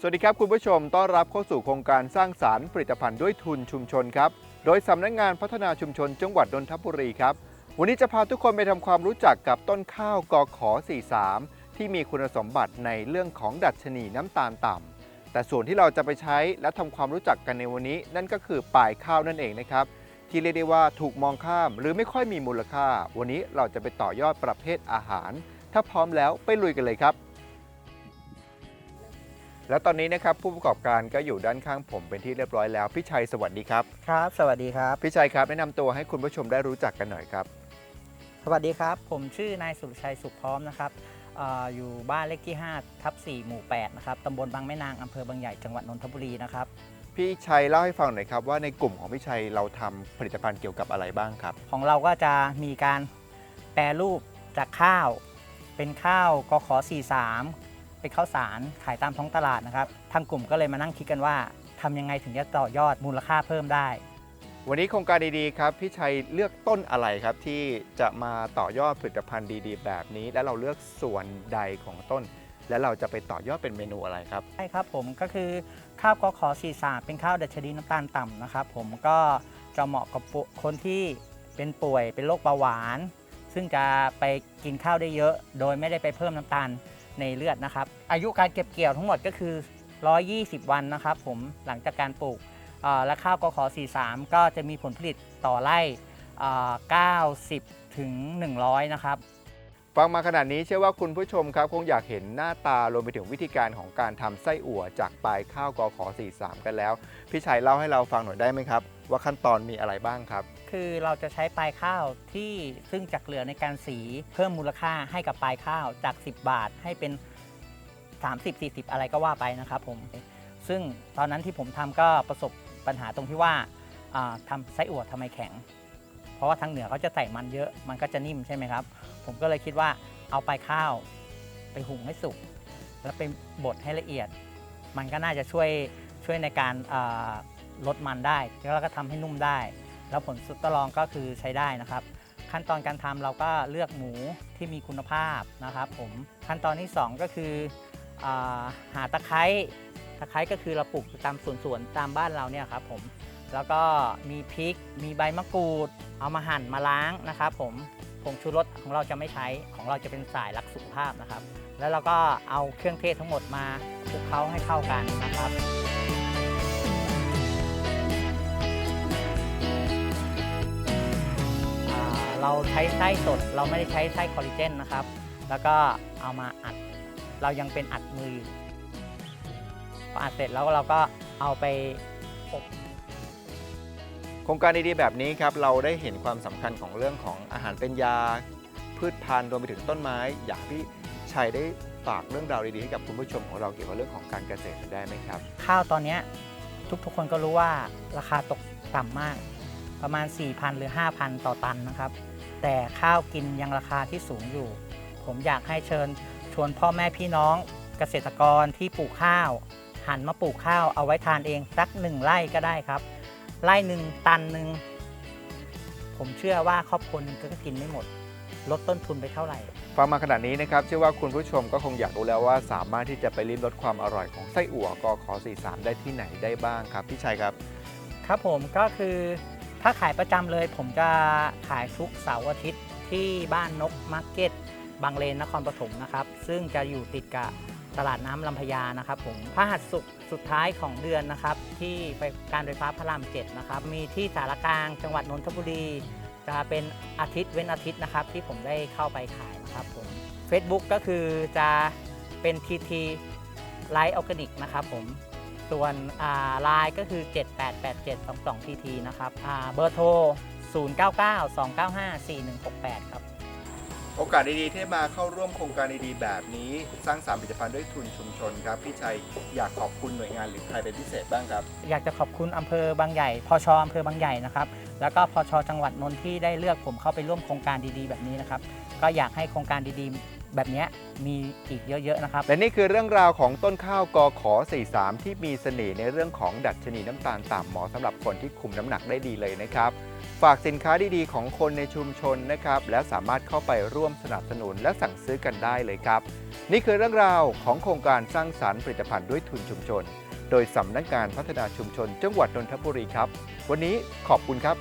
สวัสดีครับคุณผู้ชมต้อนรับเข้าสู่โครงการสร้างสารรค์ผลิตภัณฑ์ด้วยทุนชุมชนครับ โดยสำนักงานพัฒนาชุมชนจังหวัดนนทบุรีครับ วันนี้จะพาทุกคนไปทำความรู้จักกับต้นข้าวกอขอ 43 ที่มีคุณสมบัติในเรื่องของดัชนีน้ำตาลต่ำแต่ส่วนที่เราจะไปใช้และทำความรู้จักกันในวันนี้ นั่นก็คือป่ายข้าวนั่นเองนะครับ ที่เรียกได้ว่าถูกมองข้าม หรือไม่ค่อยมีมูลค่า วันนี้เราจะไปต่อยอดประเภทอาหาร ถ้าพร้อมแล้วไปลุยกันเลยครับ และตอนนี้นะครับผู้ประกอบการก็อยู่ด้านข้างผมเป็นที่เรียบร้อยแล้ว พี่ชัยสวัสดีครับ ครับ สวัสดีครับ พี่ชัยครับแนะนำตัวให้คุณผู้ชมได้รู้จักกันหน่อยครับ สวัสดีครับ ผมชื่อนายสุรชัยสุขพร้อมนะครับเอออยู่บ้านเลขที่5ทับ4หมู่8นะครับตำบลบางแม่นางอำเภอบางใหญ่จังหวัดนนทบุรีนะครับ พี่ชัยเล่าให้ฟังหน่อยครับว่าในกลุ่มของพี่ชัยเราทำผลิตภัณฑ์เกี่ยวกับอะไรบ้างครับ ของเราก็จะมีการแปรรูปจากข้าว เป็นข้าวกขอ43 เป็นข้าวสารขายตามท้องตลาดนะครับทางกลุ่มก็เลยมานั่งคิดกันว่าทำยังไงถึงจะต่อยอดมูลค่าเพิ่มได้ วันนี้โครงการดีๆครับพี่ชัยเลือกต้นอะไรครับที่จะมาต่อยอดผลิตภัณฑ์ดีๆ แบบนี้ และเราเลือกส่วนใดของต้น และเราจะไปต่อยอดเป็นเมนูอะไรครับใช่ครับผมก็คือข้าวกอขอ43เป็นข้าวดัชนีน้ำตาลต่ำนะครับผมก็จะเหมาะกับปุคนที่เป็นป่วยเป็นโรคเบาหวาน ซึ่งจะไปกินข้าวได้เยอะ โดยไม่ได้ไปเพิ่มน้ำตาล ในเลือดนะครับ อายุการเก็บเกี่ยวทั้งหมดก็คือ 120 วันนะครับ ผมหลังจากการปลูกและข้าวกอขอ43 ก็จะมีผลผลิตต่อไร่เอ่อ90 ถึง 100 นะครับ ฟังมาขนาดนี้เชื่อว่าคุณผู้ชมครับ คงอยากเห็นหน้าตารวมไปถึงวิธีการของการทำไส้อั่วจากปลายข้าวกอขอ43 กันแล้ว พี่ชัยเล่าให้เราฟังหน่อยได้ไหมครับ ว่าขั้นตอนมีอะไรบ้างครับ คือเราจะใช้ปลายข้าวที่ซึ่งจากเหลือในการสีเพิ่มมูลค่าให้กับปลายข้าวจาก 10 บาทให้เป็น 30 40 อะไรก็ว่าไปนะครับผมซึ่งตอนนั้นที่ผมทำก็ประสบปัญหาตรงที่ว่าอ่าทำไส้อั่วทำไมแข็ง เพราะว่าทางเหนือเขาจะใส่มันเยอะมันก็จะนิ่มใช่ไหมครับ ผมก็เลยคิดว่าเอาไปข้าว ไปหุงให้สุก แล้วไปบดให้ละเอียด มันก็น่าจะช่วยช่วยในการลดมันได้ แล้วก็ทำให้นุ่มได้ แล้วผลสุดตลองก็คือใช้ได้นะครับ ขั้นตอนการทำเราก็เลือกหมูที่มีคุณภาพนะครับผมขั้นตอนที่ 2 ก็คืออหาตะไคร้ตะไคร้ก็คือเราปลูกตามสวนๆตามบ้านเราเนี่ยครับผม แล้วก็มีพริก มีใบมะกรูด เอามาหั่นมาล้างนะครับผมผงชูรสของเราจะไม่ใช้ของเราจะเป็นสายรักสุขภาพนะครับ แล้วเราก็เอาเครื่องเทศทั้งหมดมาคลุกเคล้าให้เข้ากันนะครับเราใช้ไส้สดเราไม่ได้ใช้ไส้คอลลาเจนนะครับ แล้วก็เอามาอัด เรายังเป็นอัดมือพออัดเสร็จแล้วเราก็เอาไปอบ ครงการดีๆแบบนี้ครับเราได้เห็นความสำคัญของเรื่องของอาหารเป็นยา พืชพันธุ์รวมไปถึงต้นไม้ อยากพี่ชัยได้ฝากเรื่องราวดีๆให้กับคุณผู้ชมของเราเกี่ยวกับเรื่องของการเกษตรได้ไหมครับ ข้าวตอนนี้ทุกๆคนก็รู้ว่าราคาตกต่ำมาก ประมาณ 4,000 หรือ 5,000 ต่อตันนะครับ แต่ข้าวกินยังราคาที่สูงอยู่ ผมอยากให้เชิญชวนพ่อแม่พี่น้องเกษตรกรที่ปลูกข้าว หันมาปลูกข้าวเอาไว้ทานเองสักหนึ่งไร่ก็ได้ครับ ไร่หนึ่งตันหนึ่งผมเชื่อว่าครอบครัวหนึงก็กินไม่หมด ลดต้นทุนไปเท่าไหร่ ฟังมาขนาดนี้นะครับ เชื่อว่าคุณผู้ชมก็คงอยากรู้แล้วว่า สามารถที่จะไปลิ้มรสความอร่อยของไส้อั่วกอขอ43 ได้ที่ไหนได้บ้างครับพี่ชัยครับ ครับผมก็คือถ้าขายประจำเลย ผมจะขายทุกเสาร์อาทิตย์ที่บ้านนกมาร์เก็ตบางเลนนครปฐมนะครับ ซึ่งจะอยู่ติดกับ ตลาดน้ำลำพญานะครับผมพระหัสสุกร์สุดท้ายของเดือนนะครับ ที่ไปการไฟฟ้าพระรามเจ็ดนะครับ มีที่สารกลางจังหวัดนนทบุรี จะเป็นอาทิตย์เว้นอาทิตย์นะครับ ที่ผมได้เข้าไปขายนะครับผม Facebook ก็คือจะเป็น TT ไลท์ออร์แกนิกนะครับผมส่วนไลน์ก็คือ 788722 TT นะครับเบอร์โทร 0992954168 ครับ โอกาสดีๆที่มาเข้าร่วมโครงการดีๆแบบนี้ สร้างสรรค์ผลิตภัณฑ์ด้วยทุนชุมชนครับพี่ชัยอยากขอบคุณหน่วยงานหรือใครเป็นพิเศษบ้างครับ อยากจะขอบคุณอำเภอบางใหญ่พชอำเภอบางใหญ่นะครับ แล้วก็พชจังหวัดนนท์ที่ได้เลือกผมเข้าไปร่วมโครงการดีๆ แบบนี้นะครับ ก็อยากให้โครงการดีๆ แบบนี้มีอีกเยอะๆนะครับ และนี่คือเรื่องราวของต้นข้าวกอขอ 43 ที่มีเสน่ห์ในเรื่องของดัชนีน้ำตาลต่ำเหมาะสำหรับคนที่คุมน้ำหนักได้ดีเลยนะครับ ฝากสินค้าดีๆ ของคนในชุมชนนะครับ และสามารถเข้าไปร่วมสนับสนุนและสั่งซื้อกันได้เลยครับ นี่คือเรื่องราวของโครงการสร้างสารรค์ผลิตภัณฑ์ด้วยทุนชุมชน โดยสำนักงานพัฒนาชุมชน จังหวัดนนทบุรีครับ วันนี้ขอบคุณครับ